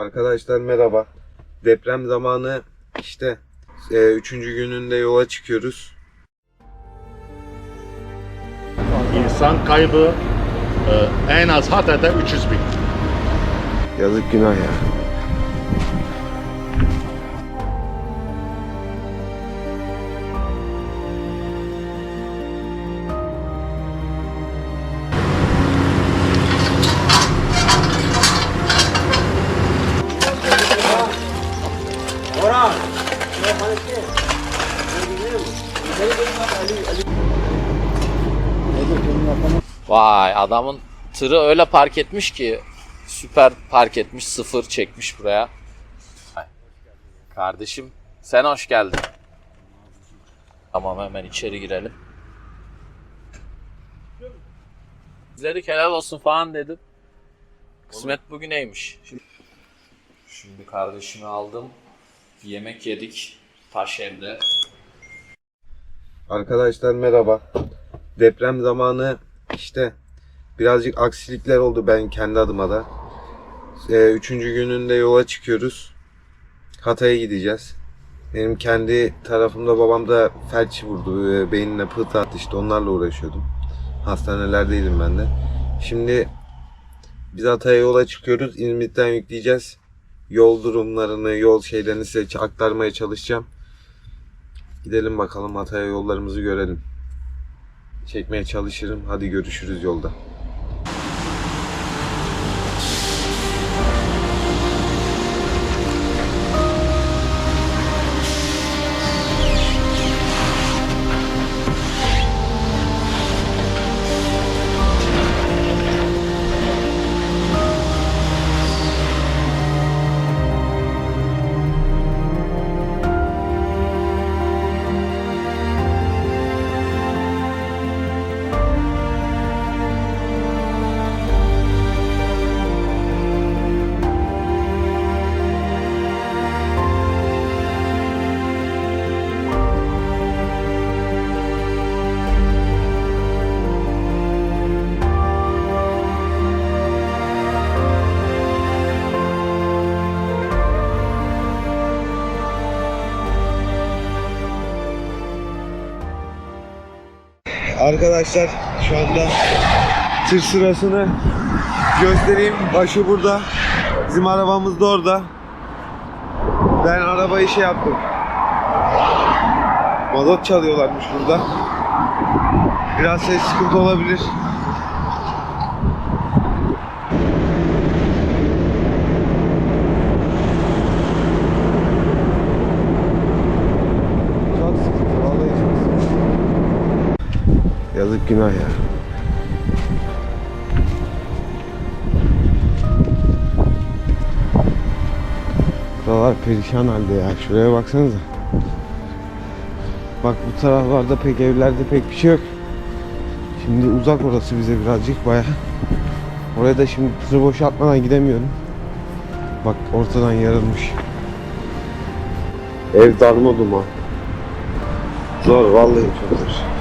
Arkadaşlar merhaba. Deprem zamanı işte e, üçüncü gününde yola çıkıyoruz. İnsan kaybı e, en az Hatay'da 300 bin. Yazık günah ya. Vay adamın tırı öyle park etmiş ki süper park etmiş sıfır çekmiş buraya. Ay. Kardeşim sen hoş geldin. Tamam hemen içeri girelim. Bizleri helal olsun falan dedim. Kısmet bugüneymiş. Şimdi, şimdi kardeşimi aldım. Yemek yedik. Taş evde. Arkadaşlar merhaba. Deprem zamanı işte birazcık aksilikler oldu ben kendi adıma da. E, üçüncü gününde yola çıkıyoruz. Hatay'a gideceğiz. Benim kendi tarafımda babam da felç vurdu. E, beynine pıhtı attı işte onlarla uğraşıyordum. Hastanelerdeydim ben de. Şimdi biz Hatay'a yola çıkıyoruz. İzmit'ten yükleyeceğiz. Yol durumlarını, yol şeylerini size aktarmaya çalışacağım. Gidelim bakalım Hatay'a yollarımızı görelim. Çekmeye çalışırım. Hadi görüşürüz yolda. Arkadaşlar şu anda tır sırasını göstereyim. Başı burada. Bizim arabamız da orada. Ben arabayı şey yaptım. Mazot çalıyorlarmış burada. Biraz ses sıkıntı olabilir. Çok sıkıntı, vallahi çok sıkıntı. Yazık günah ya. Buralar perişan halde ya. Şuraya baksanıza. Bak bu taraflarda pek evlerde pek bir şey yok. Şimdi uzak orası bize birazcık baya. Oraya da şimdi tırı boşaltmadan gidemiyorum. Bak ortadan yarılmış. Ev darma duman. Zor vallahi çok zor.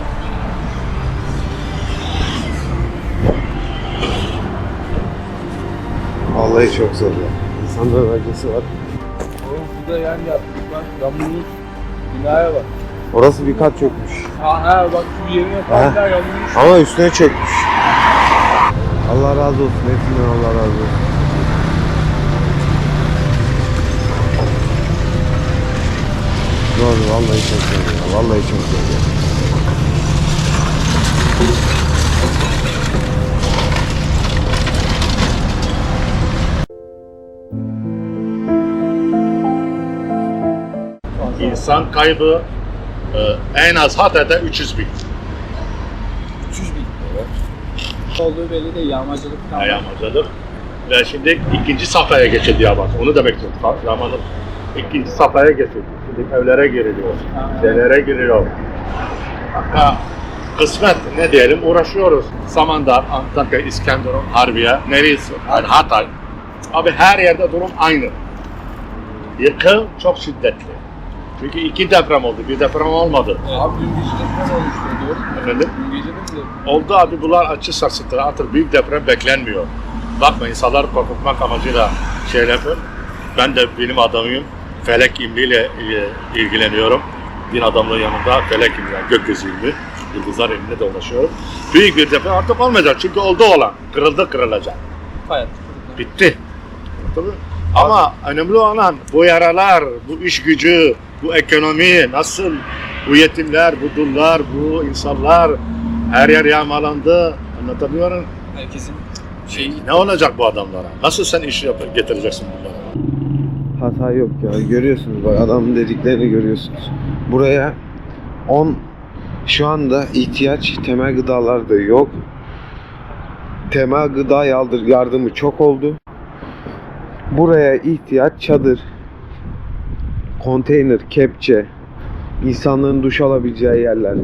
Vallahi çok zor ya. İnsanların acısı var. Oğlum şurada yan yaptık bak. Yamulmuş. Binaya bak. Orası bir kat çökmüş. Ha ha bak şu yerine hala yamulmuş. Ama üstüne çökmüş. Allah razı olsun. Hepsinden Allah razı olsun. Zor vallahi çok zor ya. Vallahi çok zor ya. İnsan kaybı e, en az Hatay'da 300 bin. 300 bin. Olduğu belli değil. Yağmacılık falan. Yağmacılık. Ve şimdi ikinci safhaya geçildi Yaman. Onu demek istiyorum. Yaman'ın ikinci safhaya geçildi. Şimdi evlere giriliyor. Şeylere giriliyor. Hatta kısmet ne diyelim uğraşıyoruz. Samandar, Antakya, İskenderun, Harbiye, neresi? Yani Hatay. Abi her yerde durum aynı. Yıkım çok şiddetli. Çünkü iki deprem oldu. Bir deprem olmadı. Abi dün gece deprem olmuştu doğru mu? Efendim? Dün gece de? Oldu abi bunlar açı sarsıntıları. Artık büyük deprem beklenmiyor. Bakma insanlar korkutmak amacıyla şey yapıyor. Ben de bilim adamıyım. Felek ilmiyle e, ilgileniyorum. Din adamlığı yanında felek ilmi, yani gökyüzü ilmi, yıldızlar ilmine de ulaşıyorum. Büyük bir deprem artık olmayacak çünkü oldu olan. Kırıldı kırılacak. Hayat. Bitti. Tabii. Ama önemli olan bu yaralar, bu iş gücü, bu ekonomi nasıl bu yetimler, bu dullar, bu insanlar her yer yağmalandı. Anlatabiliyorum. Herkesin şeyi Ne olacak bu adamlara? Nasıl sen iş yap getireceksin bunlara? Hata yok ya. Görüyorsunuz bak adamın dediklerini görüyorsunuz. Buraya 10 şu anda ihtiyaç temel gıdalar da yok. Temel gıda yardır- yardımı çok oldu. Buraya ihtiyaç çadır, konteyner, kepçe, insanların duş alabileceği yerler.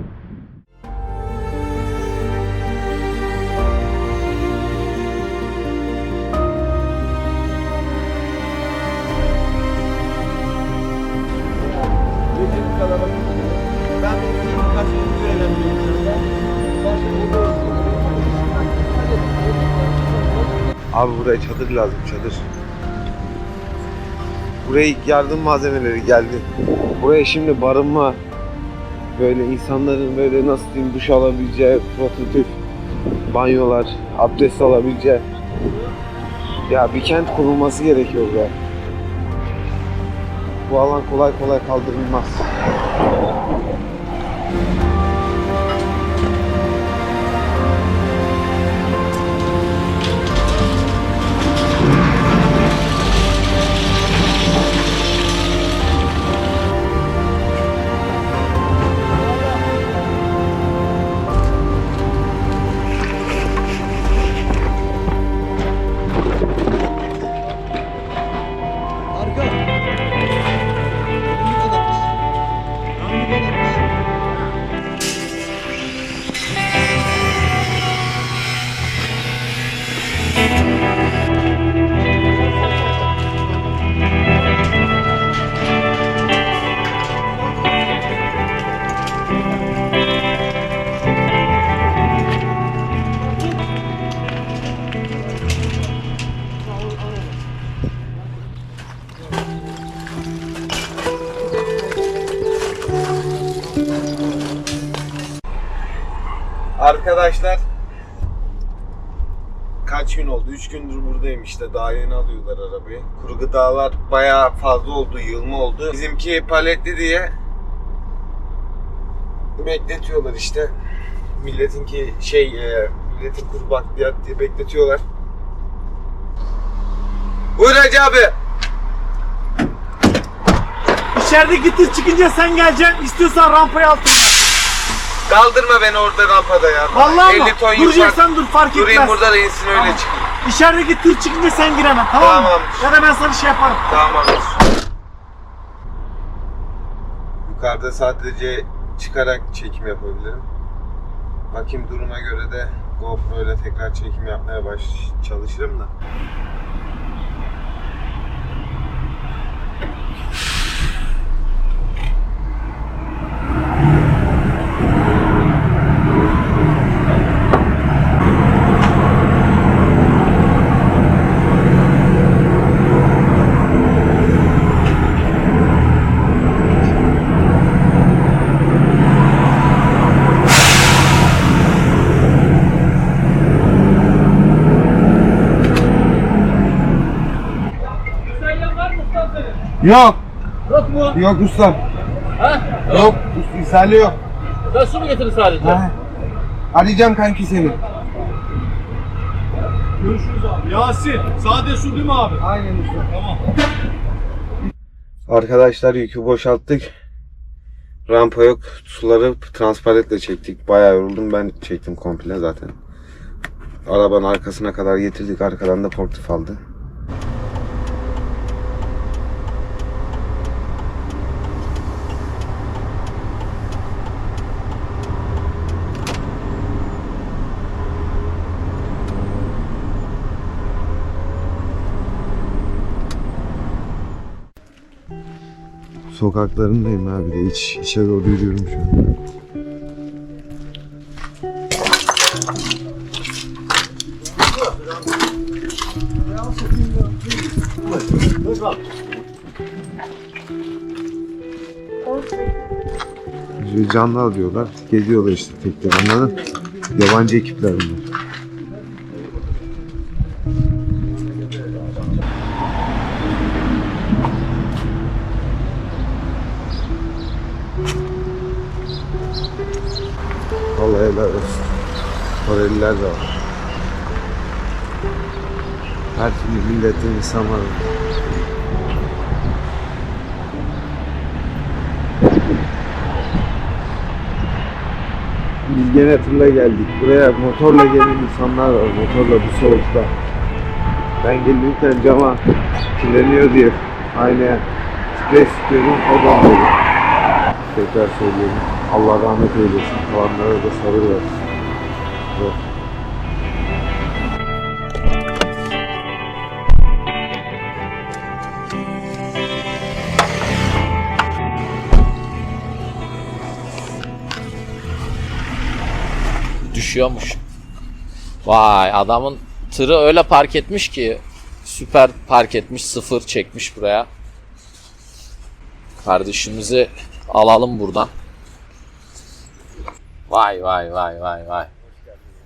Abi buraya çadır lazım çadır. Buraya ilk yardım malzemeleri geldi. Buraya şimdi barınma böyle insanların böyle nasıl diyeyim duş alabileceği prototip banyolar, abdest alabileceği ya bir kent kurulması gerekiyor buraya. Bu alan kolay kolay kaldırılmaz. 3 gündür buradayım işte. Daha yeni alıyorlar arabayı. Kuru gıdalar bayağı fazla oldu, yılma oldu. Bizimki paletli diye bekletiyorlar işte. Milletinki şey, e, milletin kuru bakliyat diye bekletiyorlar. Buyur Hacı abi. İçerideki tır çıkınca sen geleceksin. İstiyorsan rampayı altına. Kaldırma beni orada rampada ya. Vallahi mı? 50 ton yük var. Duracaksan dur fark Durayım etmez. burada da insin öyle Tamam. çıkayım. İçerideki tır çıkınca sen giremem tamam mı? Tamamdır. Ya da ben sana şey yaparım. Tamam. Yukarıda sadece çıkarak çekim yapabilirim. Bakayım duruma göre de GoPro ile tekrar çekim yapmaya baş çalışırım da. Yok. Yok mu? Yok ustam. Ha? Yok. İshali yok. Sen su mu getirin sadece? Ha. Arayacağım kanki seni. Görüşürüz abi. Yasin, sade su değil mi abi? Aynen usta. Tamam. Arkadaşlar yükü boşalttık. Rampa yok. Suları transparentle çektik. Bayağı yoruldum. Ben çektim komple zaten. Arabanın arkasına kadar getirdik. Arkadan da portif aldı. Sokaklarındayım abi de iç, içe doğru yürüyorum şu an. Canlı alıyorlar. Geziyorlar işte tek tek anladın? Yabancı ekipler bunlar. Koreliler de var. Her türlü milletin insanlar var. Biz gene tırla geldik. Buraya motorla gelen insanlar var. Motorla bu soğukta. Ben gelirken cama kirleniyor diye aynaya sprey sıkıyorum. O da oldu. Tekrar söylüyorum. Allah rahmet eylesin. Kalanlara da sabır versin. Evet. Düşüyormuş. Vay adamın tırı öyle park etmiş ki süper park etmiş sıfır çekmiş buraya. Kardeşimizi alalım buradan. Vay vay vay vay vay.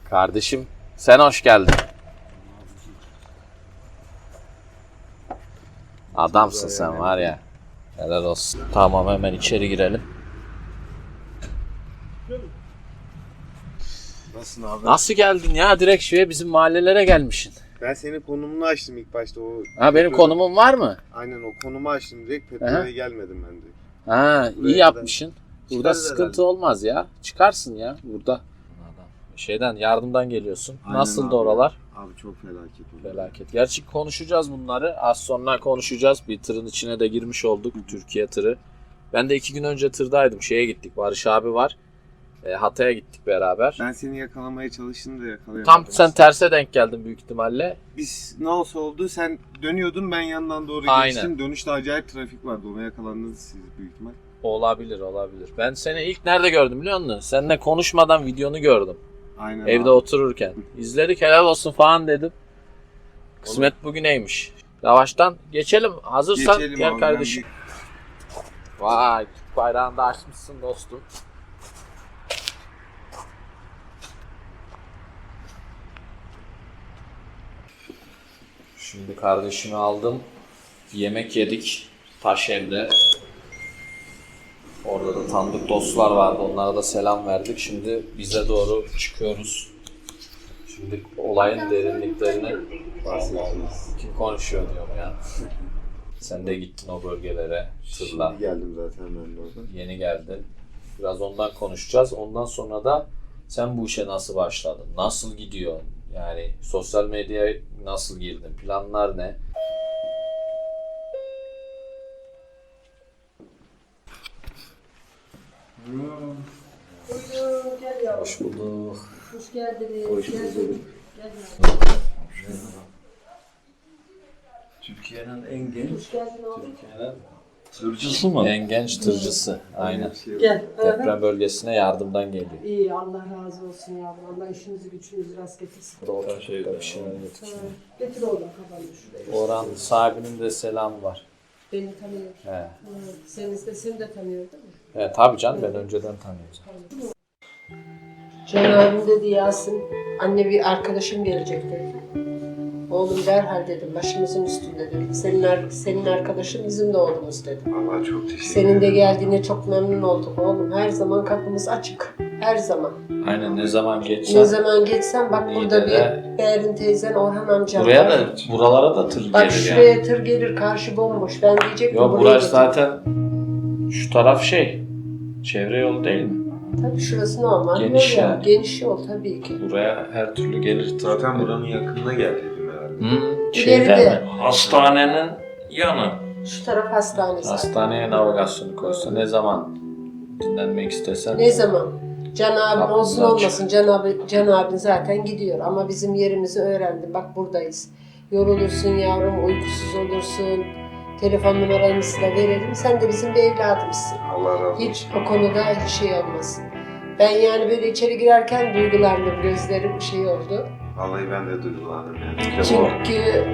Kardeşim sen hoş geldin. Adamsın sen var ya. Helal olsun. Tamam hemen içeri girelim. Nasılsın abi? Nasıl geldin ya? Direkt şuraya bizim mahallelere gelmişsin. Ben senin konumunu açtım ilk başta. O Ha benim konumum var mı? Aynen o konumu açtım direkt. Petrole gelmedim ben de. Ha Buraya iyi yapmışsın. Burada sıkıntı herhalde. olmaz ya. Çıkarsın ya burada. Şeyden yardımdan geliyorsun. Aynen Nasıl abi. oralar? Abi çok felaket oldu. Felaket. Gerçi konuşacağız bunları. Az sonra konuşacağız. Bir tırın içine de girmiş olduk. Türkiye tırı. Ben de iki gün önce tırdaydım. Şeye gittik. Barış abi var. E, Hatay'a gittik beraber. Ben seni yakalamaya çalıştım da yakalayamadım. Tam sen terse denk geldin büyük ihtimalle. Biz ne olsa oldu sen dönüyordun ben yandan doğru Aynen. geçtim. Dönüşte acayip trafik vardı. Ona yakalandınız siz büyük ihtimal. Olabilir olabilir. Ben seni ilk nerede gördüm biliyor musun? Seninle konuşmadan videonu gördüm. Aynen Evde abi. otururken. İzledik helal olsun falan dedim. Kısmet bugüneymiş. Yavaştan geçelim. Hazırsan Geçelim gel abi, kardeşim. Vay bayrağını da açmışsın dostum. Şimdi kardeşimi aldım. Yemek yedik. Taş evde. Orada da tanıdık dostlar vardı. Onlara da selam verdik. Şimdi bize doğru çıkıyoruz. Şimdi olayın derinliklerini kim konuşuyor diyorum ya. Sen de gittin o bölgelere tırla. Şimdi geldim zaten ben de oradan. Yeni geldin. Biraz ondan konuşacağız. Ondan sonra da sen bu işe nasıl başladın? Nasıl gidiyor? Yani sosyal medyaya nasıl girdin? Planlar ne? Hoş bulduk. Hoş geldiniz. Hoş bulduk. Gel. Türkiye'nin en genç Hoş geldin oğlum. Türkiye'nin tırcısı mı? en genç tırcısı. Aynen. Gel. Deprem bölgesine yardımdan geliyor. İyi Allah razı olsun yavrum. Allah işinizi gücünüzü rast getirsin. Doğru şeyde bir şeyler getir. Ha, Getir oğlum kafanı şuraya. Oran sahibinin de selamı var. Beni tanıyor. He. Ha, Seni de, seni de tanıyor değil mi? He, tabii canım ben önceden tanıyorum. Can abim dedi Yasin. Anne bir arkadaşım gelecek dedi. Oğlum derhal dedim. Başımızın üstünde dedim. Senin, ar- senin arkadaşın bizim de oğlumuz dedim. Valla çok teşekkür Senin de geldiğine çok memnun olduk oğlum. Her zaman kapımız açık. Her zaman. Aynen ne zaman Ne geçsen. zaman geçsem bak burada Niğde'de- bir Berin teyzen Orhan amcam Buraya var. da buralara da tır Bak gelir şuraya yani. tır gelir karşı bomboş. Ben diyecektim Yo buraya burası getir. zaten şu taraf şey. Çevre yolu değil mi? Tabii şurası normal Geniş yol ya. yani. Geniş yol tabii ki. Buraya her türlü gelir tır. Zaten buranın yakınına geldim Hı, şeyden İleride. mi? Hastanenin yanı. Şu taraf hastane zaten. Hastaneye navigasyonu koysa ne zaman dinlenmek istesen. Ne zaman? Can abin olsun olmasın. Can, abi, Can abin zaten gidiyor. Ama bizim yerimizi öğrendi. Bak buradayız. Yorulursun yavrum, uykusuz olursun. Telefon numaramızı da verelim. Sen de bizim bir evladımızsın. Allah razı olsun. Hiç o konuda hiç şey olmasın. Ben yani böyle içeri girerken duygulandım. Gözlerim şey oldu. Vallahi ben de duygulandım yani. Çünkü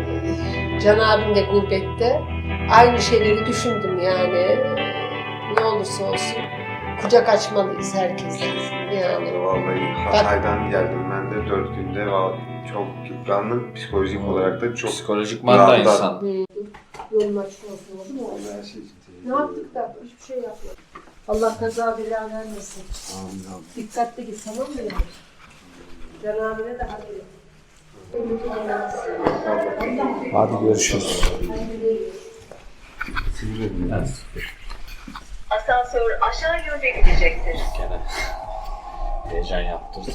Can abim de gurbette. Aynı şeyleri düşündüm yani. Ne olursa olsun kucak açmalıyız herkese. Yani Vallahi Hatay'dan geldim ben de 4 günde Vallahi çok yıprandım. Psikolojik olarak da çok Psikolojikman da insan. yolun açık olsun oldu mu? her şey Ne yaptık da hiçbir şey yapmadık. Allah kaza bela vermesin. Amin amin. Dikkatli git tamam mı? abine de haber et. Hadi görüşürüz. Asansör aşağı yönde gidecektir. Gene heyecan yaptırdı.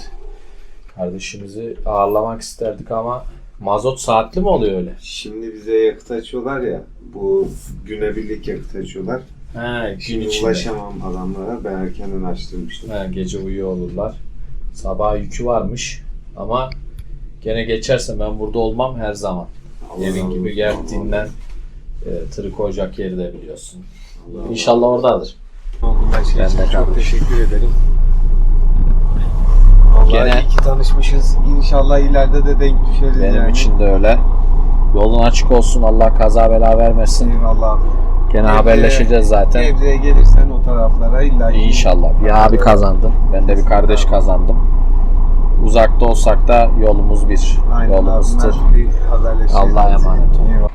Kardeşimizi ağırlamak isterdik ama mazot saatli mi oluyor öyle? Şimdi bize yakıt açıyorlar ya. Bu günebirlik yakıt açıyorlar. He, gün Şimdi içinde. ulaşamam adamlara. Ben erkenden açtırmıştım. He, gece uyuyor olurlar. Sabah yükü varmış ama gene geçerse ben burada olmam her zaman. Allah Evin gibi gel dinlen. E, tırı koyacak yeri de biliyorsun. İnşallah oradadır. Her şey Ben de çok teşekkür ederim. Vallahi Gene- iyi ki tanışmışız. İnşallah ileride de denk düşeriz Benim yani. için de öyle. Yolun açık olsun. Allah kaza bela vermesin. Eyvallah. Gene Gebze'ye- haberleşeceğiz zaten. Gebze'ye gelirsen o taraflara illa İnşallah. Bir abi kazandım. Ben de bir kardeş kazandım. Uzakta olsak da yolumuz bir. Aynen Yolumuz abi. Allah'a emanet ol. Eyvallah.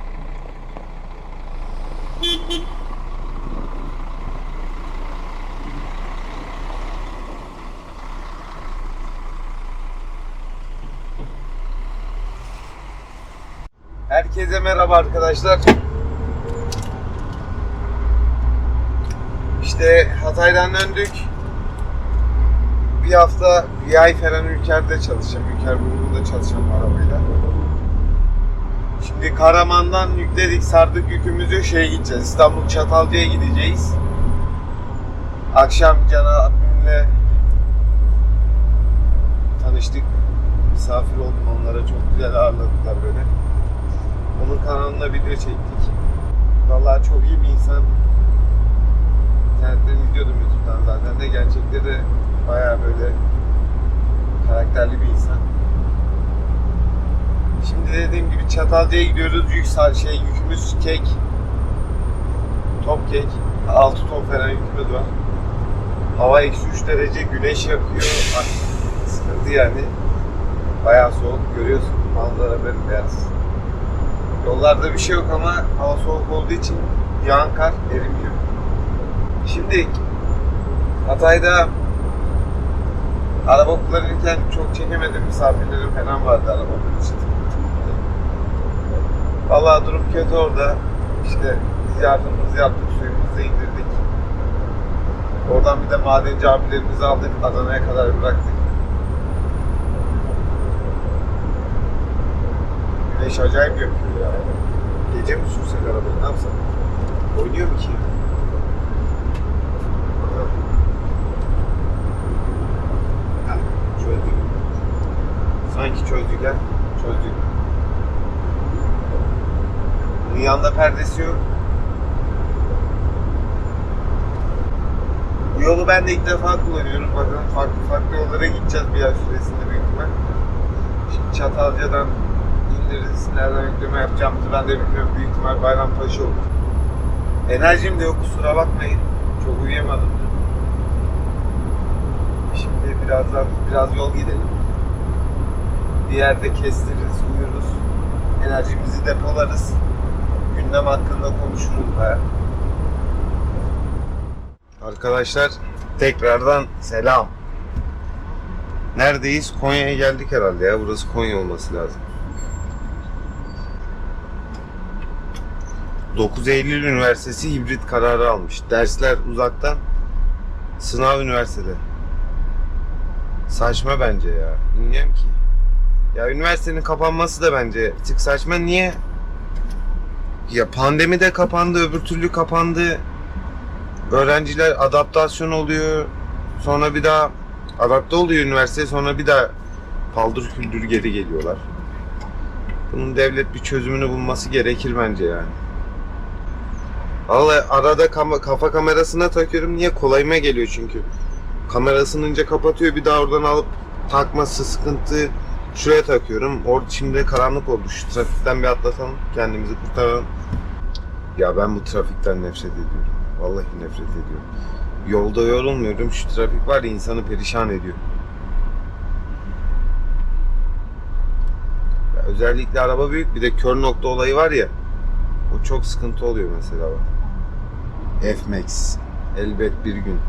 Herkese merhaba arkadaşlar. İşte Hatay'dan döndük. Bir hafta, bir ay falan Ülker'de çalışacağım. Ülker grubunda çalışacağım arabayla. Şimdi Karaman'dan yükledik, sardık yükümüzü şeye gideceğiz. İstanbul Çatalca'ya gideceğiz. Akşam Can abimle tanıştık. Misafir oldum onlara. Çok güzel ağırladılar beni. Onun kanalına video çektik. Vallahi çok iyi bir insan. İnternetten izliyordum YouTube'dan zaten de. Gerçekte de bayağı böyle karakterli bir insan. Şimdi dediğim gibi Çatalca'ya gidiyoruz. Yük şey yükümüz kek. Top kek. 6 ton falan yükümüz var. Hava eksi 3 derece, güneş yakıyor. Ay, Sıkıntı yani. Bayağı soğuk. Görüyorsun manzara bembeyaz. Yollarda bir şey yok ama hava soğuk olduğu için yağan kar erimiyor. Şimdi Hatay'da araba kullanırken çok çekemedim. Misafirlerim falan vardı arabamın için. Vallahi durum kötü orada. İşte biz yardımımızı yaptık, suyumuzu indirdik. Oradan bir de madenci abilerimizi aldık, Adana'ya kadar bıraktık. Güneş acayip yapıyor ya. Gece mi sürsek arabayı, ne yapsak? Oynuyor mu ki? Yanında perdesi yok. Bu yolu ben de ilk defa kullanıyorum. Bakalım farklı farklı yollara gideceğiz bir ay süresinde büyük ihtimal. Şimdi Çatalca'dan indiririz. Nereden yükleme yapacağımızı ben de bilmiyorum. Büyük ihtimal Bayrampaşa olur. Enerjim de yok kusura bakmayın. Çok uyuyamadım. Şimdi birazdan biraz yol gidelim. Bir yerde kestiririz, uyuruz. Enerjimizi depolarız. Gündem hakkında konuşuruz baya. Arkadaşlar tekrardan selam. Neredeyiz? Konya'ya geldik herhalde ya. Burası Konya olması lazım. 9 Eylül Üniversitesi hibrit kararı almış. Dersler uzaktan, sınav üniversitede. Saçma bence ya. Bilmiyorum ki. Ya üniversitenin kapanması da bence bir tık saçma. Niye? Ya pandemi de kapandı, öbür türlü kapandı. Öğrenciler adaptasyon oluyor. Sonra bir daha adapte oluyor üniversiteye. Sonra bir daha paldır küldür geri geliyorlar. Bunun devlet bir çözümünü bulması gerekir bence yani. Vallahi arada kam- kafa kamerasına takıyorum. Niye? Kolayıma geliyor çünkü. Kamerasını önce kapatıyor bir daha oradan alıp takması sıkıntı. Şuraya takıyorum. Orada şimdi karanlık oldu. Şu trafikten bir atlatalım. Kendimizi kurtaralım. Ya ben bu trafikten nefret ediyorum. Vallahi nefret ediyorum. Yolda yorulmuyorum. Şu trafik var ya insanı perişan ediyor. Ya özellikle araba büyük bir de kör nokta olayı var ya. O çok sıkıntı oluyor mesela bak. F-Max. Elbet bir gün.